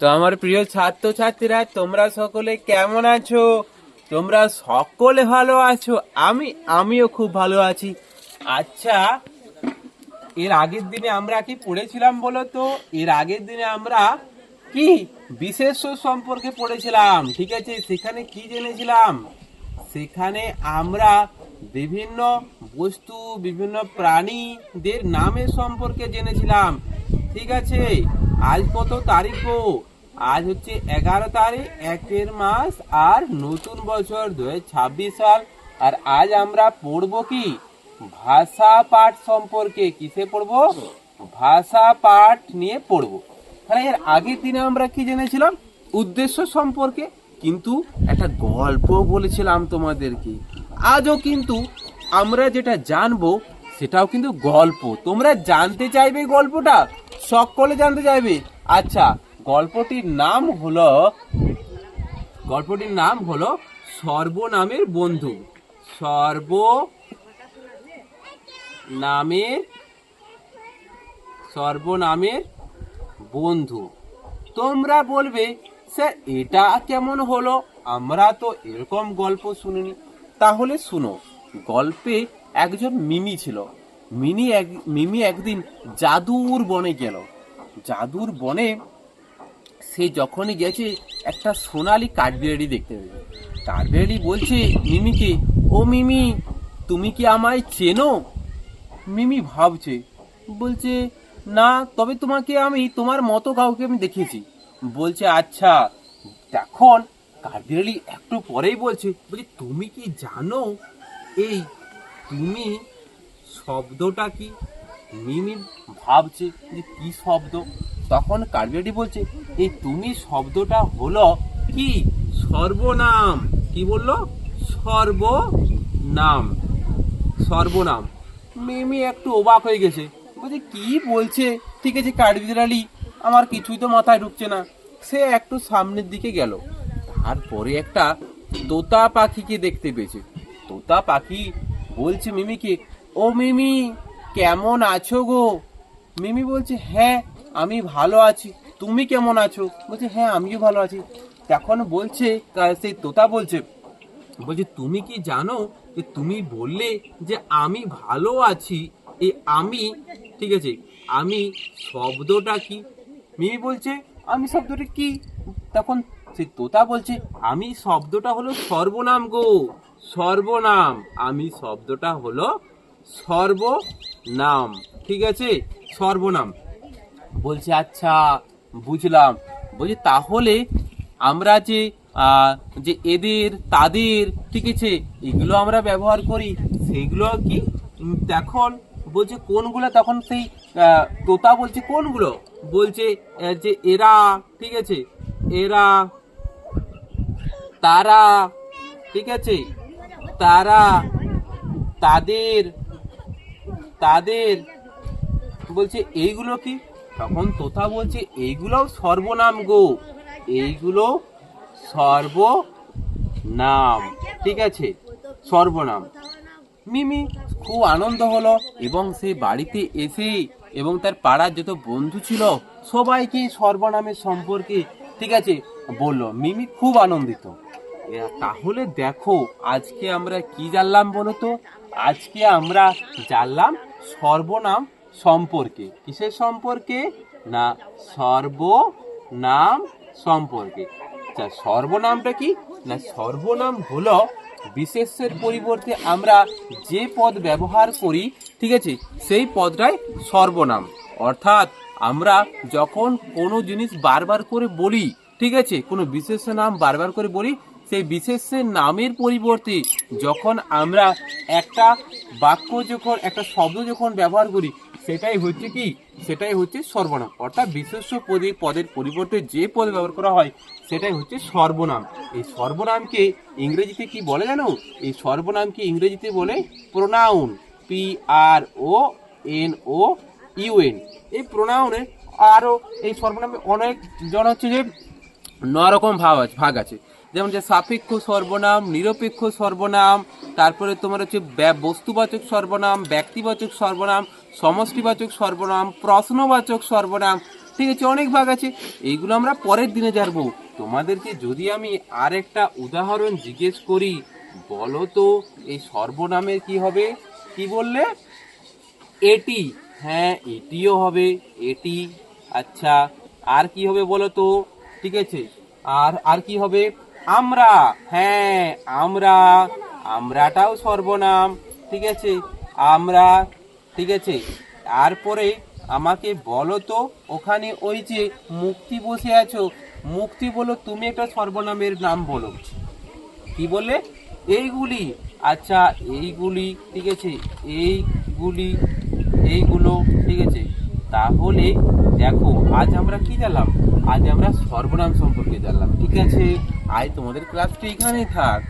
তো আমার প্রিয় ছাত্রছাত্রীরা, তোমরা সকলে কেমন আছো? তোমরা সকলে ভালো আছো? আমি, আমিও খুব ভালো আছি। আচ্ছা এর আগের দিনে আমরা কি পড়েছিলাম বলো তো? এর আগের দিনে আমরা কি বিশেষ সম্পর্কে পড়েছিলাম, ঠিক আছে? সেখানে কি জেনেছিলাম? সেখানে আমরা বিভিন্ন বস্তু, বিভিন্ন প্রাণীদের নামের সম্পর্কে জেনেছিলাম, ঠিক আছে? আজ কত তারিখ গো? আজ হচ্ছে এগারো তারিখ, একের মাস আর নতুন বছর দু ছাব্বিশ সাল। আর আজ আমরা পড়ব কি? ভাষা পাঠ সম্পর্কে। কিসে পড়ব? ভাষা পাঠ নিয়ে পড়ব। তাহলে এর আগের দিনে আমরা কি জেনেছিলাম? উদ্দেশ্য সম্পর্কে। কিন্তু একটা গল্প বলেছিলাম তোমাদেরকে। আজও কিন্তু আমরা যেটা জানব, সেটাও কিন্তু গল্প। তোমরা জানতে চাইবে গল্পটা? সকলে জানতে চাইবে। আচ্ছা গল্পটির নাম হলো, গল্পটির নাম হলো সর্বনামের বন্ধু। সর্ব নামের সর্বনামের বন্ধু। তোমরা বলবে, স্যার, এটা কেমন হলো? আমরা তো এরকম গল্প শুনিনি। তাহলে শুনো, গল্পে একজন মিমি ছিল। মিনি এক, মিমি একদিন জাদুর বনে গেল। জাদুর বনে সে যখনই গেছে, একটা সোনালি কাঠবিড়ালি দেখতে পেল। কাঠবিড়ালি বলছে মিমিকে, ও মিমি, তুমি কি আমায় চেনো? মিমি ভাবছে, বলছে, না, তবে তোমাকে আমি, তোমার মতো কাউকে আমি দেখেছি। বলছে আচ্ছা তখন কাঠবিড়ালি একটু পরেই বলছে বলছে, তুমি কি জানো, এই তুমি শব্দটা কি? মিমি ভাবছে যে কি শব্দ? তখন কার্বিয়াটি বলছে এই তুমি শব্দটা হলো কি? সর্বনাম। কি বলল? সর্বনাম। সর্বনাম। মিমি একটু অবাক হয়ে গেছে। বলছে, কি বলছে? ঠিক আছে কাঠবিড়ালি আমার কিছুই তো মাথায় ঢুকছে না। সে একটু সামনের দিকে গেল। তারপরে একটা তোতা পাখিকে দেখতে পেয়েছে। তোতা পাখি বলছে মিমিকে ও মিমি, কেমন আছো গো? মিমি বলছে হ্যাঁ আমি ভালো আছি। তুমি কেমন আছো? বলছে হ্যাঁ আমিও ভালো আছি। তখন বলছে সেই তোতা বলছে বলছে, তুমি কি জানো যে তুমি বললে যে আমি ভালো আছি? এই আমি, ঠিক আছে, আমি শব্দটা কি? মিমি বলছে, আমি শব্দটা কি? তখন সে তোতা বলছে, আমি শব্দটা হলো সর্বনাম গো, সর্বনাম। আমি শব্দটা হলো সর্বনাম। ঠিক আছে? সর্বনাম। বলছে আচ্ছা বুঝলাম। বলছি, তাহলে আমরা যে যে এদের, তাদের, ঠিক আছে, এগুলো আমরা ব্যবহার করি, সেগুলো কি তখন বলছে, কোনগুলো তখন সেই তোতা বলছে, কোনগুলো? বলছে যে এরা, ঠিক আছে, এরা, তারা, ঠিক আছে, তারা, তাদের তাদের, বলছে, এইগুলো কি? তখন তোতা বলছে, এইগুলোও সর্বনাম গো। এইগুলো সর্বনাম। ঠিক আছে? সর্বনাম। মিমি খুব আনন্দ হলো এবং সে বাড়িতে এসে এবং তার পাড়ার যত বন্ধু ছিল, সবাইকে সর্বনামের সম্পর্কে, ঠিক আছে, বলল। মিমি খুব আনন্দিত। তাহলে দেখো, আজকে আমরা কি জানলাম বলো তো? আজকে আমরা জানলাম সর্বনাম সম্পর্কে। কিসের সম্পর্কে? না, সর্বনাম সম্পর্কে। আচ্ছা সর্বনামটা কি? না, সর্বনাম হলো বিশেষের পরিবর্তে আমরা যে পদ ব্যবহার করি, ঠিক আছে, সেই পদটাই সর্বনাম। অর্থাৎ আমরা যখন কোনো জিনিস বারবার করে বলি, ঠিক আছে, কোনো বিশেষ নাম বারবার করে বলি সেই বিশেষের নামের পরিবর্তে যখন আমরা একটা বাক্য যখন, একটা শব্দ যখন ব্যবহার করি, সেটাই হচ্ছে কি? সেটাই হচ্ছে সর্বনাম। অর্থাৎ বিশেষ্য পদে, পদের পরিবর্তে যে পদ ব্যবহার করা হয়, সেটাই হচ্ছে সর্বনাম। এই সর্বনামকে ইংরেজিতে কি বলে জানো? এই সর্বনামকে ইংরেজিতে বলে pronoun P R O N O U N এই প্রোনাউনে আরও এই সর্বনামে অনেক জন হচ্ছে যে ন রকম ভাব আছে, ভাগ আছে। যেমন যে সাপেক্ষ সর্বনাম, নিরপেক্ষ সর্বনাম, তারপরে তোমার হচ্ছে বস্তুবাচক সর্বনাম, ব্যক্তিবাচক সর্বনাম, সমষ্টিবাচক সর্বনাম, প্রশ্নবাচক সর্বনাম, ঠিক আছে, অনেক ভাগ আছে। এইগুলো আমরা পরের দিনে জানব। তোমাদেরকে যদি আমি আর একটা উদাহরণ জিজ্ঞেস করি, বলো তো এই সর্বনামের কি হবে? কি বললে? এটি। হ্যাঁ এটিও হবে, এটি। আচ্ছা আর কি হবে বলো তো? ঠিক আছে, আর আর কি হবে? আমরা হ্যাঁ আমরা, আমরাটাও সর্বনাম, ঠিক আছে? আমরা, ঠিক আছে? তারপরে আমাকে বলো তো, ওখানে ওই যে মুক্তি বসে আছো, মুক্তি বলো, তুমি একটা সর্বনামের নাম বলো। কি বলে এইগুলি। আচ্ছা এইগুলি, ঠিক আছে? এইগুলি, এইগুলো, ঠিক আছে? তাহলে দেখো, আজ আমরা কি জানলাম? আজ আমরা সর্বনাম সম্পর্কে জানলাম, ঠিক আছে? আজ তোমাদের ক্লাসটি এখানেই থাক।